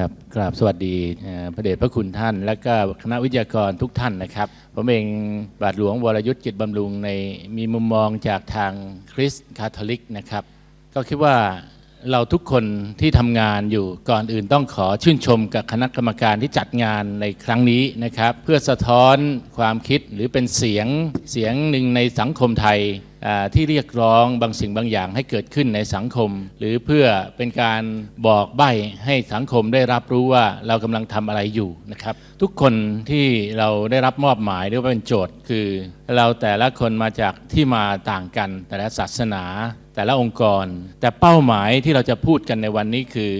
ครับกราบสวัสดีพระเดชพระคุณท่าน และก็คณะวิทยากรทุกท่านนะครับ ผมเองบาทหลวงวรยุทธ์จิตบำรุงในมีมุมมองจากทางคริสต์คาทอลิกนะครับ ก็คิดว่าเราทุกคนที่ทำงานอยู่ก่อนอื่นต้องขอชื่นชมกับคณะกรรมการที่จัดงานในครั้งนี้นะครับ เพื่อสะท้อนความคิดหรือเป็นเสียงเสียงหนึ่งในสังคมไทย ที่เรียกร้องบางสิ่งบางอย่างให้เกิดขึ้นในสังคม หรือเพื่อเป็นการบอกใบ้ให้สังคมได้รับรู้ว่าเรากำลังทำอะไรอยู่นะครับ ทุกคนที่เราได้รับมอบหมายหรือว่าเป็นโจทย์คือ เราแต่ละคนมาจากที่มาต่างกัน แต่ละศาสนา แต่ละองค์กร แต่เป้าหมายที่เราจะพูดกันในวันนี้คือ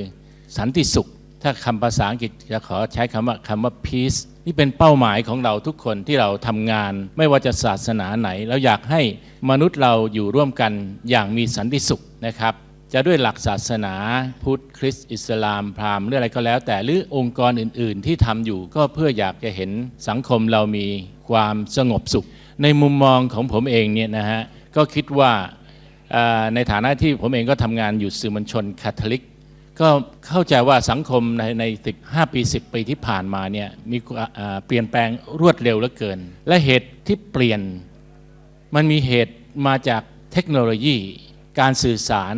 สันติสุข ถ้าคำภาษาอังกฤษจะขอใช้คำว่าคำว่า peace นี่เป็นเป้าหมายของเราทุกคนที่เราทำงาน ไม่ว่าจะศาสนาไหน เราอยากให้มนุษย์เราอยู่ร่วมกันอย่างมีสันติสุขนะครับ จะด้วยหลักศาสนาพุทธคริสต์อิสลามพราหมณ์หรืออะไรก็แล้ว แต่หรือองค์กรอื่น ๆ ที่ทำอยู่ก็เพื่ออยากจะเห็นสังคมเรามีความสงบสุข ในมุมมองของผมเองเนี่ยนะฮะก็คิดว่าอ่าในฐานะที่ผมเองก็ทำงานอยู่สื่อมวลชนคาทอลิก ก็เข้าใจว่าสังคมในใน 15 ปี 10 ปีที่ผ่านมาเนี่ยมีเปลี่ยนแปลงรวดเร็วเหลือเกิน และเหตุที่เปลี่ยน มันมีเหตุมาจากเทคโนโลยี การสื่อสาร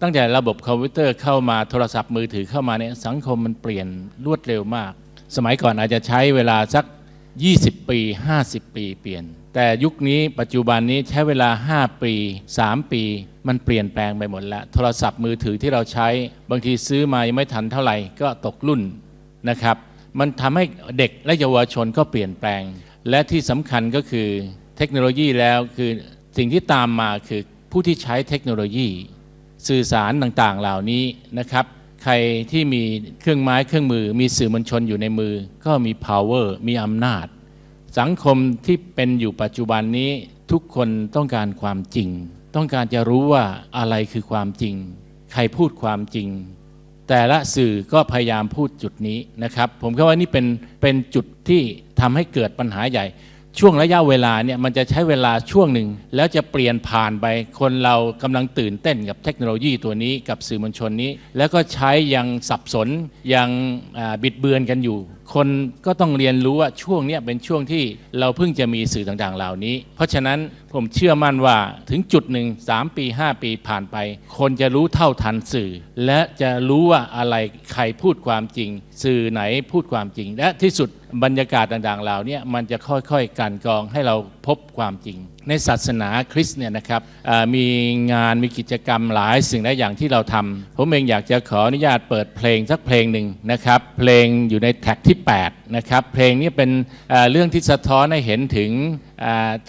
ตั้งแต่ระบบคอมพิวเตอร์เข้ามาโทรศัพท์มือถือเข้ามาเนี่ยสังคมมันเปลี่ยนรวดเร็วมาก สมัยก่อนอาจจะใช้เวลาสัก 20 ปี 50 ปีเปลี่ยน แต่ยุคนี้ปัจจุบันนี้ใช้เวลา 5 ปี 3 ปี มันเปลี่ยนแปลงไปหมดแล้ว โทรศัพท์มือถือที่เราใช้บางทีซื้อมายังไม่ทันเท่าไหร่ก็ตกรุ่นนะครับ มันทำให้เด็กและเยาวชนก็เปลี่ยนแปลง และที่สำคัญก็คือเทคโนโลยีแล้วคือสิ่งที่ตามมาคือผู้ที่ใช้เทคโนโลยี สื่อสารต่างๆเหล่านี้นะครับใครที่มีเครื่องไม้เครื่องมือ มีสื่อมวลชนอยู่ในมือ ก็มี power มีอำนาจ สังคมที่เป็นอยู่ปัจจุบันนี้ทุกคนต้องการความจริง ต้องการจะรู้ว่าอะไรคือความจริง ใครพูดความจริง แต่ละสื่อก็พยายามพูดจุดนี้นะครับ ผมคิดว่านี่เป็นเป็นจุดที่ทำให้เกิดปัญหาใหญ่ ช่วงระยะเวลาเนี่ยมันจะใช้เวลาช่วงหนึ่ง แล้วจะเปลี่ยนผ่านไป คนเรากำลังตื่นเต้นกับเทคโนโลยีตัวนี้กับสื่อมวลชนนี้ แล้วก็ใช้ยังสับสนยังอ่าบิดเบือนกันอยู่ คนก็ต้องเรียนรู้ว่าช่วงนี้เป็นช่วงที่เราเพิ่งจะมีสื่อต่างๆเหล่านี้ เพราะฉะนั้นผมเชื่อมั่นว่าถึงจุดหนึ่ง3ปี 5 ปีผ่านไป คนจะรู้เท่าทันสื่อ และจะรู้ว่าอะไรใครพูดความจริงสื่อไหนพูดความจริง และที่สุดบรรยากาศต่างๆเหล่านี้มันจะค่อยๆกันกรองให้เราพบความจริง ในศาสนาคริสต์เนี่ยนะครับมีงานมีกิจกรรมหลายสิ่งหลายอย่างที่เราทำผมเองอยากจะขออนุญาตเปิดเพลงสักเพลงหนึ่งนะครับ เพลงอยู่ในแท็กที่ 8 นะครับ เพลงนี้เป็นเรื่องที่สะท้อนให้เห็นถึง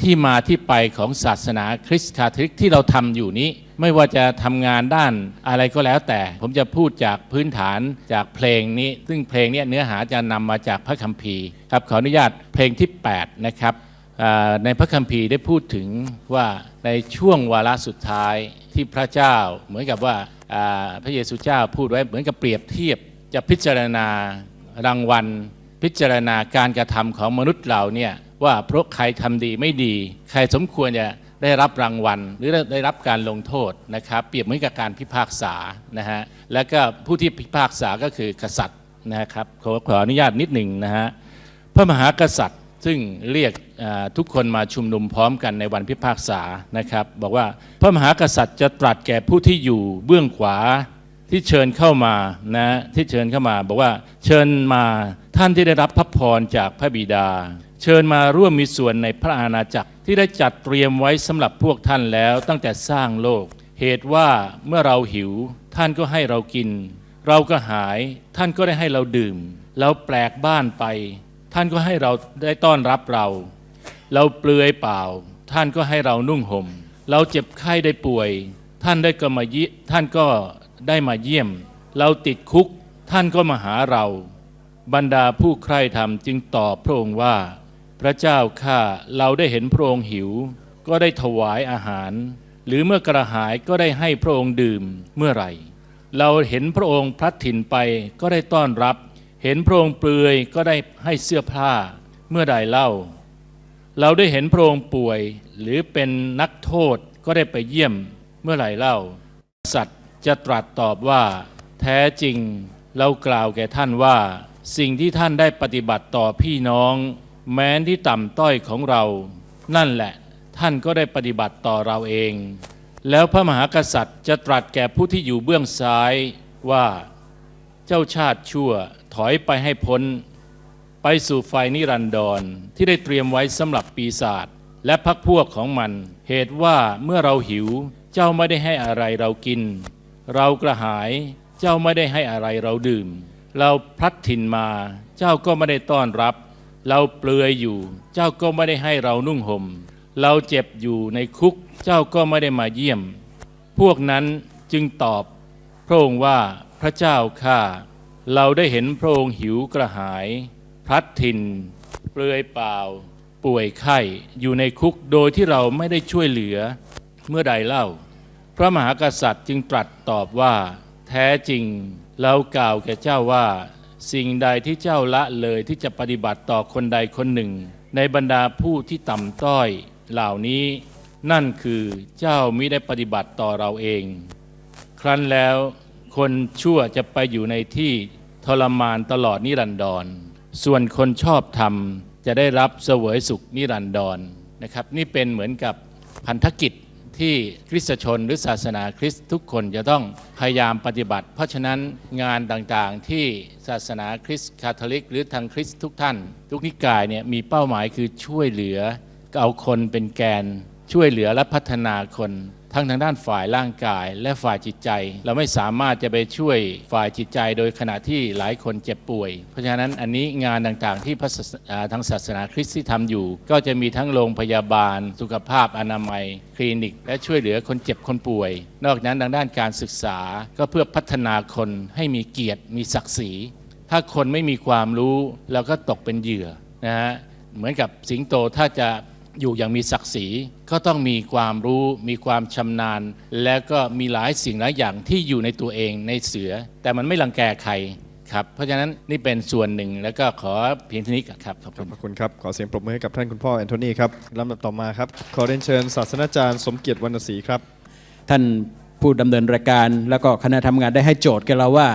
ที่มาที่ไปของศาสนาคริสต์คาทอลิกที่เราทำอยู่นี้ ไม่ว่าจะทำงานด้านอะไรก็แล้วแต่ ผมจะพูดจากพื้นฐานจากเพลงนี้ ซึ่งเพลงนี้เนื้อหาจะนำมาจากพระคัมภีร์ครับขออนุญาตเพลงที่ 8 นะครับในพระคัมภีร์ได้พูดถึงว่าในช่วงวาระสุดท้ายที่พระเจ้า เหมือนกับว่าอ่าพระเยซูเจ้าพูดไว้เหมือนกับเปรียบเทียบ จะพิจารณารางวัล พิจารณาการกระทำของมนุษย์เราเนี่ยว่าเพราะใครทำดีไม่ดี ใครสมควรจะ ได้รับรางวัล หรือได้รับการลงโทษนะครับ เปรียบเหมือนกับการพิพากษานะฮะแล้วก็ผู้ที่พิพากษาก็คือกษัตริย์นะครับขอขออนุญาตนิดหนึ่งนะฮะพระมหากษัตริย์ซึ่งเรียกทุกคนมาชุมนุมพร้อมกันในวันพิพากษานะครับ บอกว่าพระมหากษัตริย์จะตรัสแก่ผู้ที่อยู่เบื้องขวาที่เชิญเข้ามานะที่เชิญเข้ามา บอกว่าเชิญมาท่านที่ได้รับพระพรจากพระบิดา เชิญมาร่วมมีส่วนในพระอาณาจักร ที่ได้จัดเตรียมไว้สำหรับพวกท่านแล้วตั้งแต่สร้างโลก เหตุว่าเมื่อเราหิว ท่านก็ให้เรากิน เราก็หาย ท่านก็ได้ให้เราดื่ม เราแปลกบ้านไป ท่านก็ให้เราได้ต้อนรับเรา เราเปลือยเปล่า ท่านก็ให้เรานุ่งห่ม เราเจ็บไข้ได้ป่วย ท่านได้ก็มายิท่านก็ได้มาเยี่ยม เราติดคุก ท่านก็มาหาเรา บรรดาผู้ใคร่ธรรมจึงตอบพระองค์ว่า พระเจ้าข้าเราได้เห็นพระองค์หิว ก็ได้ถวายอาหาร หรือเมื่อกระหายก็ได้ให้พระองค์ดื่มเมื่อไหร่ เราเห็นพระองค์พลัดถิ่นไปก็ได้ต้อนรับ เห็นพระองค์เปลือยก็ได้ให้เสื้อผ้าเมื่อใดเล่า เราได้เห็นพระองค์ป่วย หรือเป็นนักโทษก็ได้ไปเยี่ยมเมื่อไหร่เล่ากษัตริย์จะตรัสตอบว่า แท้จริงเรากล่าวแก่ท่านว่า สิ่งที่ท่านได้ปฏิบัติต่อพี่น้อง แม้นที่ต่ำต้อยของเรา นั่นแหละท่านก็ได้ปฏิบัติต่อเราเอง แล้วพระมหากษัตริย์จะตรัสแก่ผู้ที่อยู่เบื้องซ้ายว่าเจ้าชาติชั่วถอยไปให้พ้น ไปสู่ไฟนิรันดรที่ได้เตรียมไว้สำหรับปีศาจและพักพวกของมัน เหตุว่าเมื่อเราหิว เจ้าไม่ได้ให้อะไรเรากิน เรากระหาย เจ้าไม่ได้ให้อะไรเราดื่ม เราพลัดถิ่นมา เจ้าก็ไม่ได้ต้อนรับ เราเปลือยอยู่ เจ้าก็ไม่ได้ให้เรานุ่งห่ม เราเจ็บอยู่ในคุก เจ้าก็ไม่ได้มาเยี่ยม พวกนั้นจึงตอบ พระองค์ว่าพระเจ้าข้าเราได้เห็นพระองค์หิวกระหาย พลัดถิ่น เปลือยเปล่า ป่วยไข้อยู่ในคุกโดยที่เราไม่ได้ช่วยเหลือเมื่อใดเล่า พระมหากษัตริย์จึงตรัสตอบว่า แท้จริงเรากล่าวแก่เจ้าว่า สิ่งใดที่เจ้าละเลยที่จะปฏิบัติต่อคนใดคนหนึ่ง ในบรรดาผู้ที่ต่ำต้อยเหล่านี้ นั่นคือเจ้ามิได้ปฏิบัติต่อเราเอง ครั้นแล้วคนชั่วจะไปอยู่ในที่ทรมานตลอดนิรันดร ส่วนคนชอบธรรมจะได้รับเสวยสุขนิรันดรนะครับ นี่เป็นเหมือนกับพันธกิจ ที่คริสตชนหรือศาสนาคริสต์ทุกคนจะต้องพยายามปฏิบัติ เพราะฉะนั้นงานต่างๆ ที่ศาสนาคริสต์คาทอลิก หรือทางคริสต์ทุกท่าน ทุกนิกายเนี่ยมีเป้าหมายคือช่วยเหลือเอาคนเป็นแกน ช่วยเหลือและพัฒนาคน ทั้งทางด้านฝ่ายร่างกายและฝ่ายจิตใจ เราไม่สามารถจะไปช่วยฝ่ายจิตใจ โดยขณะที่หลายคนเจ็บป่วย เพราะฉะนั้นอันนี้งานต่างๆ ที่ทางศาสนาคริสต์ที่ทำอยู่ ก็จะมีทั้งโรงพยาบาล สุขภาพอนามัย คลินิก และช่วยเหลือคนเจ็บคนป่วย นอกนั้นทางด้านการศึกษาก็เพื่อพัฒนาคนให้มีเกียรติมีศักดิ์ศรีถ้าคนไม่มีความรู้เราก็ตกเป็นเหยื่อนะฮะเหมือนกับสิงโตถ้าจะ อยู่อย่างมีศักดิ์ศรีก็ต้องมีความรู้มีความชำนาญ และก็มีหลายสิ่งหลายอย่างที่อยู่ในตัวเองในเสือ แต่มันไม่รังแกใครครับเพราะฉะนั้นนี่เป็นส่วนหนึ่งแล้วก็ขอเพียงเท่านี้ครับขอบขคุอบณพระคุณครับ ขอเสียงปรบมือให้กับท่านคุณพ่อแอนโทนีครับลำดับต่อมาครับ ขอเรียนเชิญศาสนาจารย์สมเกียรติวรรณศรีครับ ท่านผู้ดำเนินรายการแล้วก็คณะทำงานได้ให้โจทย์แกับเราว่า